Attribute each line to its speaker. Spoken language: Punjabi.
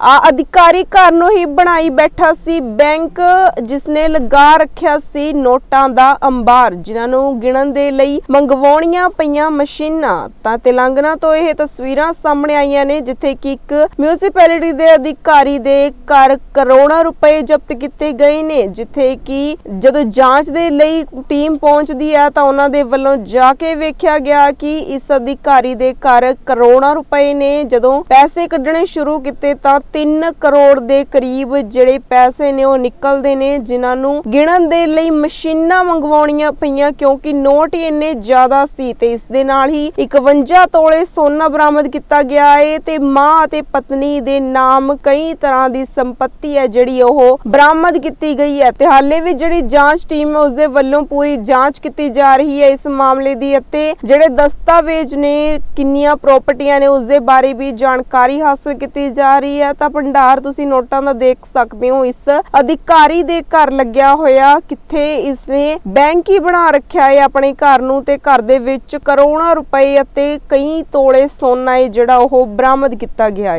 Speaker 1: ਅਧਿਕਾਰੀ ਘਰ ਨੂੰ ਹੀ ਬਣਾਈ ਬੈਠਾ ਸੀ ਬੈਂਕ ਜਿਸ ਲਗਾ ਰੱਖਿਆ ਸੀ ਨੋਟਾਂ ਦਾ ਅੰਬਾਰ, ਜਿਨ੍ਹਾਂ ਨੂੰ ਗਿਣਨ ਦੇ ਲਈ ਮੰਗਵਾਉਣੀਆਂ ਪਈਆਂ ਮਸ਼ੀਨਾਂ। ਤਾਂ ਤੇਲੰਗਨਾ ਤੋਂ ਇਹ ਤਸਵੀਰਾਂ ਸਾਹਮਣੇ ਆਈਆਂ ਨੇ, ਜਿੱਥੇ ਕਿ ਇੱਕ ਮਿਊਨਿਸਪੈਲਿਟੀ ਦੇ ਅਧਿਕਾਰੀ ਦੇ ਘਰ ਕਰੋੜਾਂ ਰੁਪਏ ਜ਼ਬਤ ਕੀਤੇ ਗਏ ਨੇ, ਜਿੱਥੇ ਕਿ ਜਦੋਂ ਜਾਂਚ ਦੇ ਲਈ ਟੀਮ ਪਹੁੰਚਦੀ ਹੈ, ਤਾਂ ਉਹਨਾਂ ਦੇ ਵੱਲੋਂ ਜਾ ਕੇ ਵੇਖਿਆ ਗਿਆ ਕਿ ਇਸ ਅਧਿਕਾਰੀ ਦੇ ਘਰ ਕਰੋੜਾਂ ਰੁਪਏ ਨੇ। ਜਦੋਂ ਪੈਸੇ ਕੱਢਣੇ ਸ਼ੁਰੂ ਕੀਤੇ, ਤਾਂ 3 ਕਰੋੜ ਦੇ ਕਰੀਬ ਜਿਹੜੇ ਪੈਸੇ ਨੇ ਉਹ ਨਿਕਲਦੇ ਨੇ, ਜਿਨ੍ਹਾਂ ਨੂੰ ਗਿਣਨ ਦੇ ਲਈ ਮਸ਼ੀਨਾਂ ਮੰਗਵਾਉਣੀਆਂ ਪਈਆਂ, ਕਿਉਂਕਿ ਨੋਟ ਹੀ ਇੰਨੇ ਜ਼ਿਆਦਾ ਸੀ ਤੇ ਇਸ ਦੇ ਨਾਲ ਹੀ 51 ਤੋਲੇ ਸੋਨਾ ਬਰਾਮਦ ਕੀਤਾ ਗਿਆ ਹੈ ਤੇ ਮਾਂ ਅਤੇ ਪਤਨੀ ਦੇ ਨਾਮ ਕਈ ਤਰ੍ਹਾਂ ਦੀ ਸੰਪਤੀ ਹੈ ਜਿਹੜੀ ਉਹ ਬਰਾਮਦ ਕੀਤੀ ਗਈ ਹੈ ਤੇ ਹਾਲੇ ਵੀ ਜਿਹੜੀ ਜਾਂਚ ਟੀਮ ਹੈ ਉਸ ਦੇ ਵੱਲੋਂ ਪੂਰੀ ਜਾਂਚ ਕੀਤੀ ਜਾ ਰਹੀ ਹੈ ਇਸ ਮਾਮਲੇ ਦੀ ਅਤੇ ਜਿਹੜੇ ਦਸਤਾਵੇਜ਼ ਨੇ, ਕਿੰਨੀਆਂ ਪ੍ਰਾਪਰਟੀਆਂ ਨੇ ਉਸ ਦੇ ਬਾਰੇ ਵੀ ਜਾਣਕਾਰੀ ਹਾਸਲ ਕੀਤੀ ਜਾ ਰਹੀ ਹੈ। ਤਾਂ ਭੰਡਾਰ, ਤੁਸੀਂ ਨੋਟਾਂ ਦਾ ਦੇਖ ਸਕਦੇ ਹੋ, ਇਸ ਅਧਿਕਾਰੀ ਦੇ ਘਰ ਲੱਗਿਆ ਹੋਇਆ, ਕਿੱਥੇ ਇਸਨੇ ਬੈਂਕ ਹੀ ਬਣਾ ਰੱਖਿਆ ਹੈ ਆਪਣੇ ਘਰ ਨੂੰ ਤੇ ਘਰ ਦੇ ਵਿੱਚ ਕਰੋੜਾਂ ਰੁਪਏ ਅਤੇ ਕਈ ਤੋਲੇ ਸੋਨਾ ਹੈ ਜਿਹੜਾ ਉਹ ਬਰਾਮਦ ਕੀਤਾ ਗਿਆ ਹੈ।